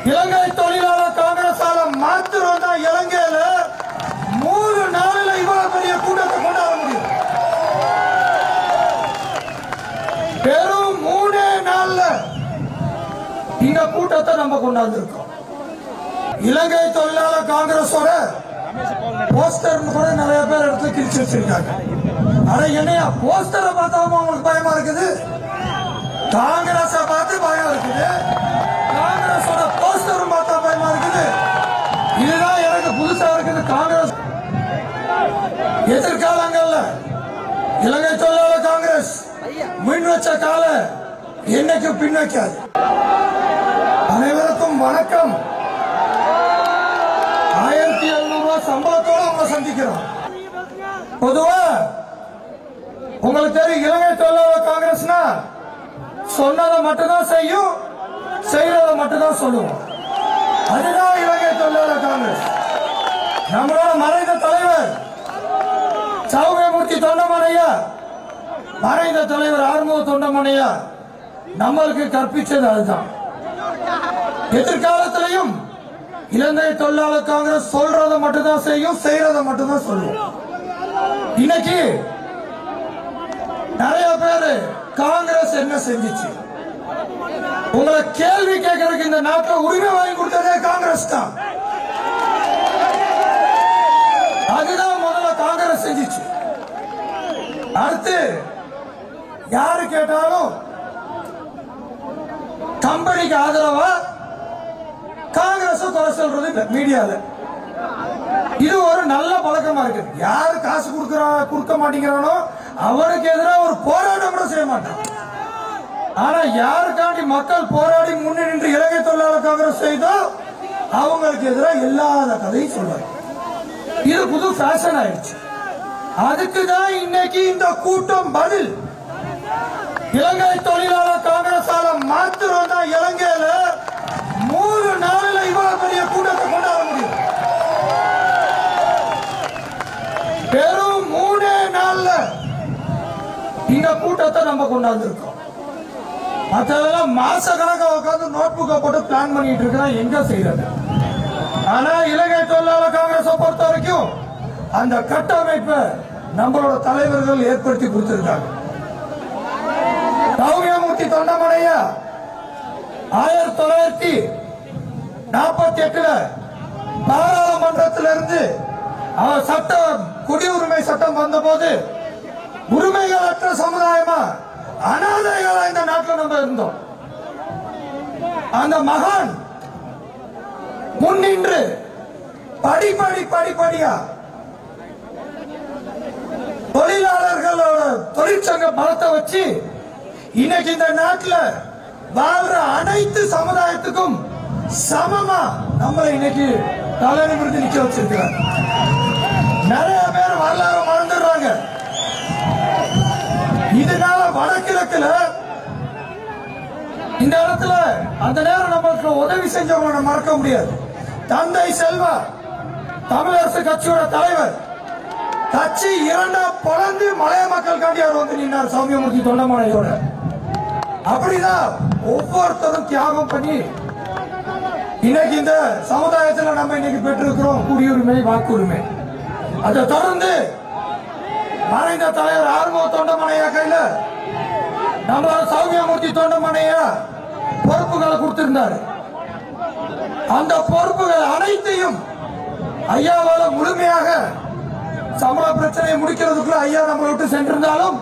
இலங்கை தொழிலாளர் காங்கிரஸால மாத்திரம் தான் இலங்கையில மூணு நாளில் இவ்வளவு பெரிய கூட்டத்தை கொண்டாட முடியும். வெறும் மூணே நாள்ல இந்த கூட்டத்தை நம்ம கொண்டாந்துருக்கோம். இலங்கை தொழிலாளர் காங்கிரஸோட போஸ்டர் கூட நிறைய பேர் எடுத்து கிழிச்சு வச்சிருக்காங்க. ஆனா என்னையா போஸ்டரை பார்த்தாம உங்களுக்கு பயமா இருக்குது? காங்கிரஸ பார்த்து பயம் இருக்குது. காங்கிரஸோட போஸ்டரும் பார்த்தா பயமா இருக்குது இதுதான் எனக்கு புதுசா இருக்குது காங்கிரஸ்? எதிர்காலங்கள்ல. இலங்கை தொழிலாளர் காங்கிரஸ் மின் வச்ச கால என்னைக்கு பின்வைக்காது அனைவருக்கும் வணக்கம். ஆயிரத்தி எழுநூறு ரூபாய் சம்பளத்தோட உங்களை சந்திக்கிறோம். பொதுவா உங்களுக்கு தெரியும் இலங்கை தொழிலாளர் காங்கிரஸ்னா சொன்னதை மட்டும்தான் செய்யும் செய்யறதை மட்டும்தான் சொல்லுவோம். அதுதான் இலங்கை தொழிலாளர் காங்கிரஸ். நம்மளோட மறைந்த தலைவர் சௌகமூர்த்தி தொண்டமனையா? மறைந்த தலைவர் ஆறுமுக தொண்டமனையா? நம்மளுக்கு கற்பிச்சது அதுதான். எதிர்காலத்திலையும் இலங்கை தொழிலாளர் காங்கிரஸ் சொல்றதை மட்டும்தான் செய்யும் செய்யறதை மட்டும்தான் சொல்லும். இன்னைக்கு நிறைய பேரு காங்கிரஸ் என்ன செஞ்சிச்சு? உங்களை கேள்வி கேட்கறதுக்கு இந்த நாட்டில் உரிமை வாங்கி கொடுத்ததே காங்கிரஸ் தான். அதுதான் முதல்ல காங்கிரஸ் செஞ்சிச்சு. அடுத்து யாரு கேட்டாலும் கம்பெனிக்கு ஆதரவா காங்கிரஸ் குறை சொல்றது மீடியால. இது ஒரு நல்ல பழக்கமா இருக்கு. யாரு காசு கொடுக்கற கொடுக்க மாட்டேங்கிறானோ அவனுக்கு எதிராக ஒரு போராட்டம் கூட செய்ய மாட்டான். ஆனா யாருக்காண்டி மக்கள் போராடி முன்னே நின்று இலங்கை தொழிலாளர் காங்கிரஸ் செய்தோ அவங்களுக்கு எதிராக இல்லாத கதையும் சொல்றாங்க. இது புது ஃபேஷன் ஆயிடுச்சு. அதுக்கு தான் இன்னைக்கு இந்த கூட்டம் பதில். இலங்கை தொழிலாளர் காங்கிரஸால மாத்திரம் தான் இலங்கையில மூணு நாளில் இவ்வளவு பெரிய கூட்டத்தை கொண்டாட முடியும். வெறும் மூணே நாள்ல இந்த கூட்டத்தை நம்ம கொண்டாந்துருக்கோம். மற்றதெல்லாம் மாச கணக்கா உட்காந்து நோட் புக்கை போட்டு பிளான் பண்ணிட்டு இருக்கா எங்க செய்யறது ஆனா இலங்கை தொழிலாளர் காங்கிரஸை பொறுத்த வரைக்கும் அந்த கட்டமைப்பை நம்மளோட தலைவர்கள் ஏற்படுத்தி கொடுத்திருக்காங்க. சௌரியமூர்த்தி தொண்டமடைய ஆயிரத்தி தொள்ளாயிரத்தி நாற்பத்தி எட்டுல பாராளுமன்றத்திலிருந்து அவர் சட்டம் குடியுரிமை சட்டம் வந்தபோது உரிமைகள் அற்ற சமுதாயமா அனாதைகளா இந்த நாட்டில் நம்ம இருந்தோம். அந்த மகான் முன்னின்று படிப்படி படிப்படியா தொழிலாளர்களோட தொழிற்சங்க பலத்தை வச்சு இன்னைக்கு இந்த நாட்டுல வாழ்ற அனைத்து சமுதாயத்துக்கும் சமமா நம்மளை இன்னைக்கு தலைநிமிர்ந்து நிக்க வச்சிருக்கிறார். இடத்துல இந்த இடத்துல அந்த நேரம் நம்மளுக்கு உதவி செஞ்சவங்க மறக்க முடியாது. தந்தை செல்வா தமிழரசு கட்சியோட தலைவர். கட்சி இரண்டா பழந்து மலைய மக்களுக்காண்டி அவர் வந்து நின்றார் சௌமியமூர்த்தி தொண்டமானையோட அப்படிதான் ஒவ்வொருத்தரும் தியாகம் பண்ணி இன்னைக்கு இந்த சமுதாயத்தில் நம்ம இன்னைக்கு பெற்றிருக்கிறோம் குடியுரிமை வாக்குரிமை. அதை தொடர்ந்து மறைந்த தலைவர் ஆறுமுக தொண்டமனையா கையில நம்ம சௌமியமூர்த்தி தொண்டமனைய பொறுப்புகளை கொடுத்திருந்தாரு. அந்த பொறுப்புகள் அனைத்தையும் ஐயாவால முழுமையாக சம்பள பிரச்சனையை முடிக்கிறதுக்குள்ள ஐயா நம்மளை விட்டு சென்றிருந்தாலும்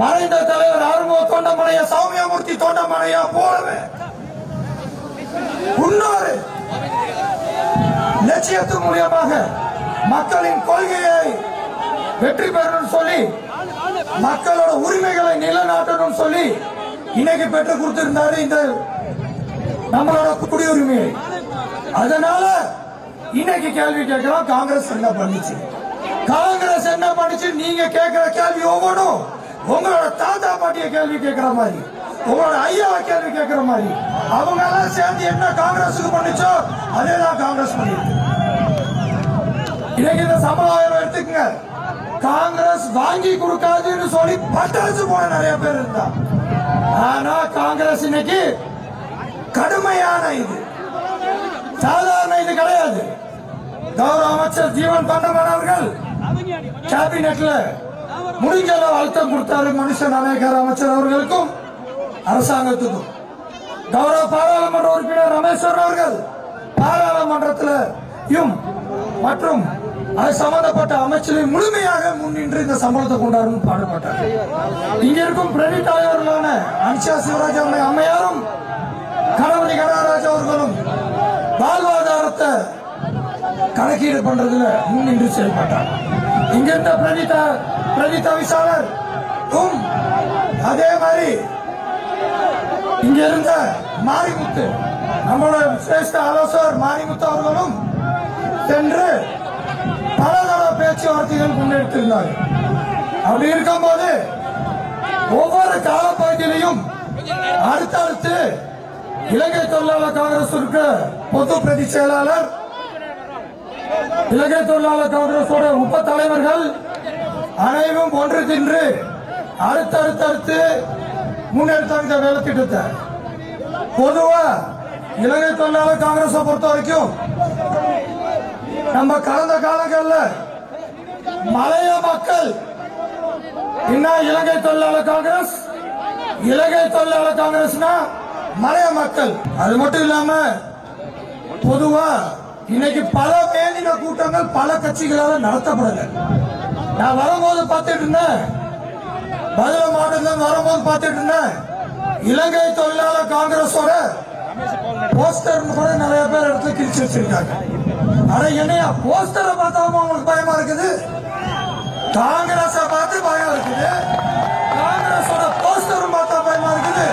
மறைந்த தலைவர் ஆறுமுக தொண்டமனைய சௌமியமூர்த்தி தொண்டமனையா போலவே இன்னொரு லட்சியத்தின் மூலியமாக மக்களின் கொள்கையை வெற்றி பெறணும்னு சொல்லி மக்களோட உரிமைகளை நிலைநாட்டணும் சொல்லி இன்னைக்கு பெற்று கொடுத்திருந்தாரு இந்த நம்மளோட குடியுரிமை அதனால இன்னைக்கு கேள்வி கேட்கிறோம் காங்கிரஸ் என்ன பண்ணுச்சு? காங்கிரஸ் என்ன பண்ணுச்சு? நீங்க கேட்கிற கேள்வி ஒவ்வொன்றும் உங்களோட தாத்தா பாட்டிய கேள்வி கேட்கிற மாதிரி உங்களோட ஐயாவை கேள்வி கேட்கிற மாதிரி. அவங்க எல்லாம் சேர்ந்து என்ன காங்கிரஸுக்கு பண்ணுச்சோ அதே தான் காங்கிரஸ் பண்ணிருக்கு இன்னைக்கு இந்த சமுதாயம் எடுத்துக்கங்க. காங்கிரஸ் வாங்கி கொடுக்காதுன்னு சொல்லி பட்டாசு போன நிறைய பேர் இருந்தா ஆனா காங்கிரஸ் இன்னைக்கு கடுமையான இது. சாதாரண இது கிடையாது. கௌரவ அமைச்சர் ஜீவன் பண்டமன் அவர்கள் கேபினெட்ல முடிஞ்ச அளவு அழுத்தம் கொடுத்தாரு மனுஷன் நாணயக்கார அமைச்சர் அவர்களுக்கும் அரசாங்கத்துக்கும். கௌரவ பாராளுமன்ற உறுப்பினர் ரமேஸ்வரன் அவர்கள் பாராளுமன்றத்திலும் மற்றும் அது சம்பந்தப்பட்ட அமைச்சரை முழுமையாக முன்னின்று இந்த சம்பளத்தை கொண்டாடும் பாடுபட்டார். இங்க இருக்கும் பிரதி தலைவர்களான அனிஷா சிவராஜ் அவருடைய அம்மையாரும் கணபதி கனகராஜ் அவர்களும் வாழ்வாதாரத்தை கணக்கீடு பண்றதுல முன்னின்று செயல்பட்டார். இங்க இருந்த பிரணிதா பிரணிதா விசாலர் அதே மாதிரி இங்க இருந்த மாரிமுத்து நம்மளோட சிரேஷ்ட ஆலோசகர் மாரிமுத்து அவர்களும் சென்று பலதள பேச்சுவார்த்தைகள் முன்னெடுத்திருந்தார். அப்படி இருக்கும் போது ஒவ்வொரு காலப்பகுதியிலையும் அடுத்தடுத்து இலங்கை தொழிலாளர் காங்கிரஸ் பொது பிரதி செயலாளர் இலங்கை தொழிலாளர் காங்கிரஸோட உப தலைவர்கள் அனைவரும் ஒன்று தின்று அடுத்தடுத்தடுத்து முன்னெடுத்தாங்க வேலை திட்டத்தை. பொதுவா இலங்கை தொழிலாளர் காங்கிரஸை பொறுத்த வரைக்கும் நம்ம கடந்த காலங்களில் மலைய மக்கள் இன்னும் இலங்கை தொழிலாளர் காங்கிரஸ் இலங்கை தொழிலாளர் காங்கிரஸ்னா மலைய மக்கள். அது மட்டும் இல்லாம பொதுவா இன்னைக்கு பல மேலின கூட்டங்கள் பல கட்சிகளால் நடத்தப்படல. நான் வரும்போது பார்த்துட்டு இருந்தேன். மதுரை மாவட்டத்தில் வரும்போது பார்த்துட்டு இருந்தேன். இலங்கை தொழிலாளர் காங்கிரஸோட போஸ்டர் கூட நிறைய பேர் இடத்துல கிழிச்சு வச்சிருக்காங்க. ஆனா என்னையா போஸ்டரை பார்த்தாம அவங்களுக்கு பயமா இருக்குது? காங்கிரஸ பார்த்து பயம் இருக்குது. காங்கிரஸோட போஸ்டரும் பார்த்தா பயமா இருக்குது.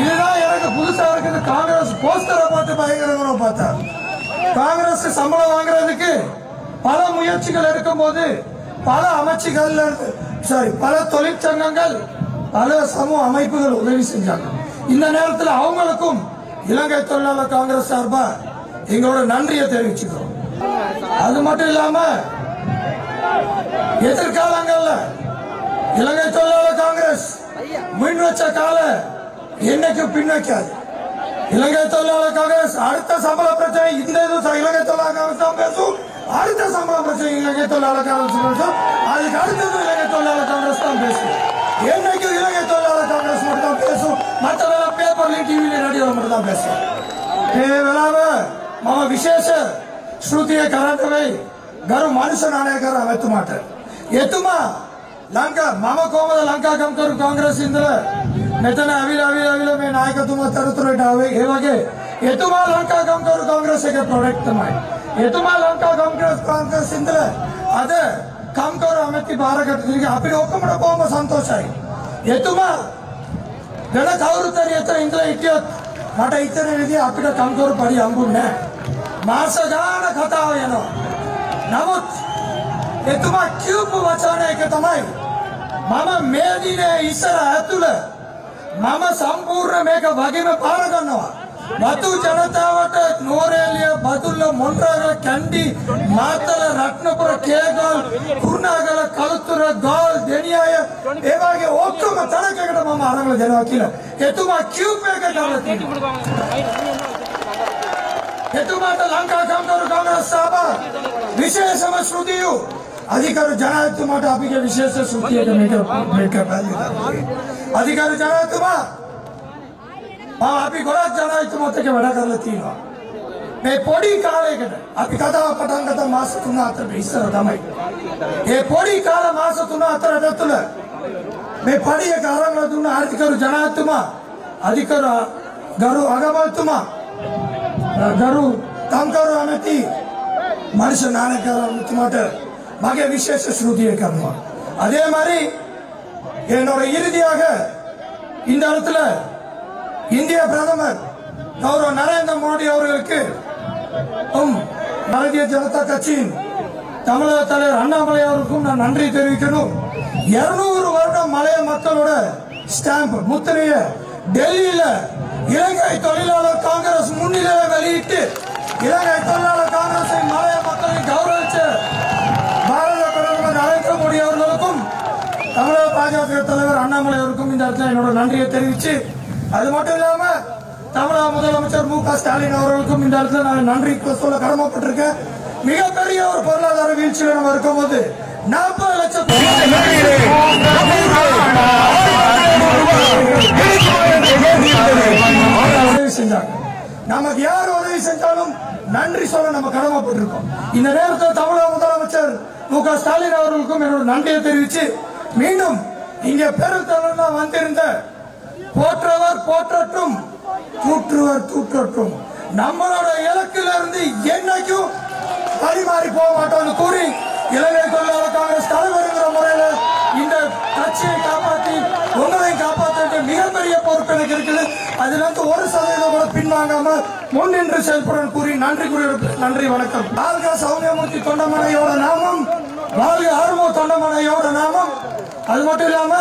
இதுதான் எனக்கு புதுசா இருக்குது. காங்கிரஸ் போஸ்டரை பார்த்து பயங்கரங்கிற பார்த்தா. காங்கிரஸ் சம்பளம் வாங்குறதுக்கு பல முயற்சிகள் எடுக்கும் போது பல அமைச்சுகள் சாரி பல தொழிற்சங்கங்கள் பல சமூக அமைப்புகள் உதவி செஞ்சாங்க. இந்த நேரத்தில் அவங்களுக்கும் இலங்கை தொழிலாளர் காங்கிரஸ் சார்பா எங்களோட நன்றியை தெரிவிச்சுக்கிறோம். அது மட்டும் இல்லாம எதிர்காலங்கள்ல இலங்கை தொழிலாளர் காங்கிரஸ் முன் வச்ச கால என்னைக்கு பின்வைக்காது இலங்கை தொழிலாளர் காங்கிரஸ் அடுத்த சம்பள பிரச்சனை இந்த இது இலங்கை தொழிலாளர் காங்கிரஸ் தான் பேசும். அடுத்த சம்பள பிரச்சனை இலங்கை தொழிலாளர் காங்கிரஸ் பேசும். அதுக்கு அடுத்தது இலங்கை தொழிலாளர் காங்கிரஸ் தான் பேசும். என்னைக்கு இலங்கை தொழிலாளர் காங்கிரஸ் மட்டும்தான் பேசும் மற்றதெல்லாம் பேப்பர்லயும் டிவிலையும் ரேடியோல மட்டும்தான் பேசும் ಕೇವಲ ಮಮ ವಿಶೇಷ, ಶ್ರುತಿಯ ಕರಾಟವೇ ಗರು ಮನುಷ್ಯ ನಾಯಕರ ಎತ್ತು ಮಾಟ ಎತ್ತುಮ, ಲಂಕಾ, ಮಮ ಕೋಮದ ಲಂಕಾ ಕಂಕರು ಕಾಂಗ್ರೆಸ್ ಇಂದ ನೆತನ ಅವಿಲ ಅವಿಲ ಅವಿಲ ಮೇ ನಾಯಕತ್ವ ತರುತ್ತಿದ್ದಾವೆ ಹೇಗೆ ಎತ್ತುಮ ಲಂಕಾ ಕಂಕರು ಕಾಂಗ್ರೆಸ್ಗೆ ಪ್ರೊಟೆಕ್ಟ್ ಮಾಡಿ. ಎತ್ತುಮ ಲಂಕಾ ಕಾಂಗ್ರೆಸ್ ಕಾಂಗ್ರೆಸ್ ಇಂದ ಅದೇ ಕಂಕರು ಅಮೆತ್ತಿ ಬಾರಗಟ್ಟಿಗೆ ಅಪ್ಪಿಗೆ ಒಕ್ಕಮಡ ಕೋಮ ಸಂತೋಷ ಆಗಿ ಎತ್ತುಮ වෙන කවුරුත් හරි එතන ඉඳලා හිටියොත් මට හිතන විදිහ අපිට කම්කරු පරි හම්බුන්නේ නැහැ. මාස ගාන කතාව යනවා. නමුත් එතුමා කියපු වචන එක තමයි මම මේ දිනේ ඉස්සර ඇතුළ මම සම්පූර්ණ මේක වගේම පාර ගන්නවා. වතු ජනතාවට නෝරේලිය බදුල්ල මොන්රාගල කැන්ඩි මාතල රත්නපුර කේගල් කුරුණාගල කළුතුර ගාල් දෙනියාය ඒ වගේ ඔක්කොම තරකකට මම අරගෙන දෙනවා කියලා. එතුමා කියූප් එක කරලා තියෙනවා. එතුමාට ලංකා කම්කරු කාංග්‍රස් සභා විශේෂම ශ්‍රුතියු අධිකරු ජනාධිපතිතුමාට අපිගේ විශේෂ ශ්‍රුතියට මේක මේක පැහැදිලි අධිකරු ජනාධිපතිතුමා මම අපි ගොඩක් ජනාධිපතිතුමාත් එක්ක වැඩ කරලා තියෙනවා මේ පොඩි කාලයකට අපි කතාව පටන් ගත්ත මාස 3 4 ඉස්සර තමයි ඒ පොඩි කාල මාස 3 4 ඇතුළ මේ පඩියක අරන් දුන්න ආර්ථිකරු ජනාධිපතිතුමා අධිකරු ගරු අගමැතිතුමා ගරු කම්කරු ඇමති மனுஷ நாணயக்காரத்துமாட்ட மக விசேஷ ஸ்ருதியை கருவான் அதே மாதிரி என்னோட இறுதியாக இந்த இடத்துல இந்திய பிரதமர் கௌரவ நரேந்திர மோடி அவர்களுக்கு உம் பாரதிய ஜனதா கட்சியின் தமிழக தலைவர் அண்ணாமலை அவருக்கும் நான் நன்றி தெரிவிக்கணும். இருநூறு வருடம் மலைய மக்களோட ஸ்டாம்ப் முத்திரைய டெல்லியில இலங்கை தொழிலாளர் காங்கிரஸ் முன்னிலையில வெளியிட்டு இலங்கை தொழிலாளர் காங்கிரஸை மலைய மக்களை கௌரவிச்ச பாரத பிரதமர் நரேந்திர மோடி அவர்களுக்கும் தமிழக பாஜக தலைவர் அண்ணாமலை அவருக்கும் இந்த இடத்துல என்னோட நன்றியை தெரிவிச்சு அது மட்டும் இல்லாம தமிழக முதலமைச்சர் மு க ஸ்டாலின் அவர்களுக்கும் இந்த இடத்துல நான் நன்றி சொல்ல கடமைப்பட்டிருக்கேன். மிகப்பெரிய ஒரு பொருளாதார வீழ்ச்சியில நம்ம இருக்கும்போது நாற்பது லட்சம் உதவி செஞ்சாங்க. நமக்கு யார் உதவி செஞ்சாலும் நன்றி சொல்ல நம்ம கடமைப்பட்டிருக்கோம். இந்த நேரத்தில் தமிழக முதலமைச்சர் மு க ஸ்டாலின் அவர்களுக்கும் என்னோட நன்றியை தெரிவித்து மீண்டும் இங்க பெருத்தளவுல வந்திருந்த போற்றவர் போற்றட்டும் தூற்றுவர் தூற்றட்டும். நம்மளோட இலக்கிலிருந்து என்னைக்கும் பரிமாறி போக மாட்டோம்னு கூறி இலங்கை தொழிலாளர் காங்கிரஸ் தலைவருங்கிற முறையில இந்த கட்சியை காப்பாற்றி உங்களையும் காப்பாற்ற மிகப்பெரிய பொறுப்பு எனக்கு இருக்குது. அதுல இருந்து ஒரு சதவீதம் கூட பின்வாங்காம முன்னின்று செயல்படும் கூறி நன்றி கூறி நன்றி வணக்கம். வாழ்க சௌமியமூர்த்தி தொண்டமனையோட நாமம் வாழ்க ஆர்வ தொண்டமனையோட நாமம். அது மட்டும் இல்லாம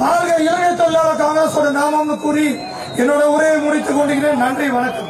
வாழ்க இலங்கை தொழிலாளர் காங்கிரஸோட நாமம்னு கூறி என்னோட உரையை முடித்துக் கொண்டிருக்கிறேன். நன்றி வணக்கம்.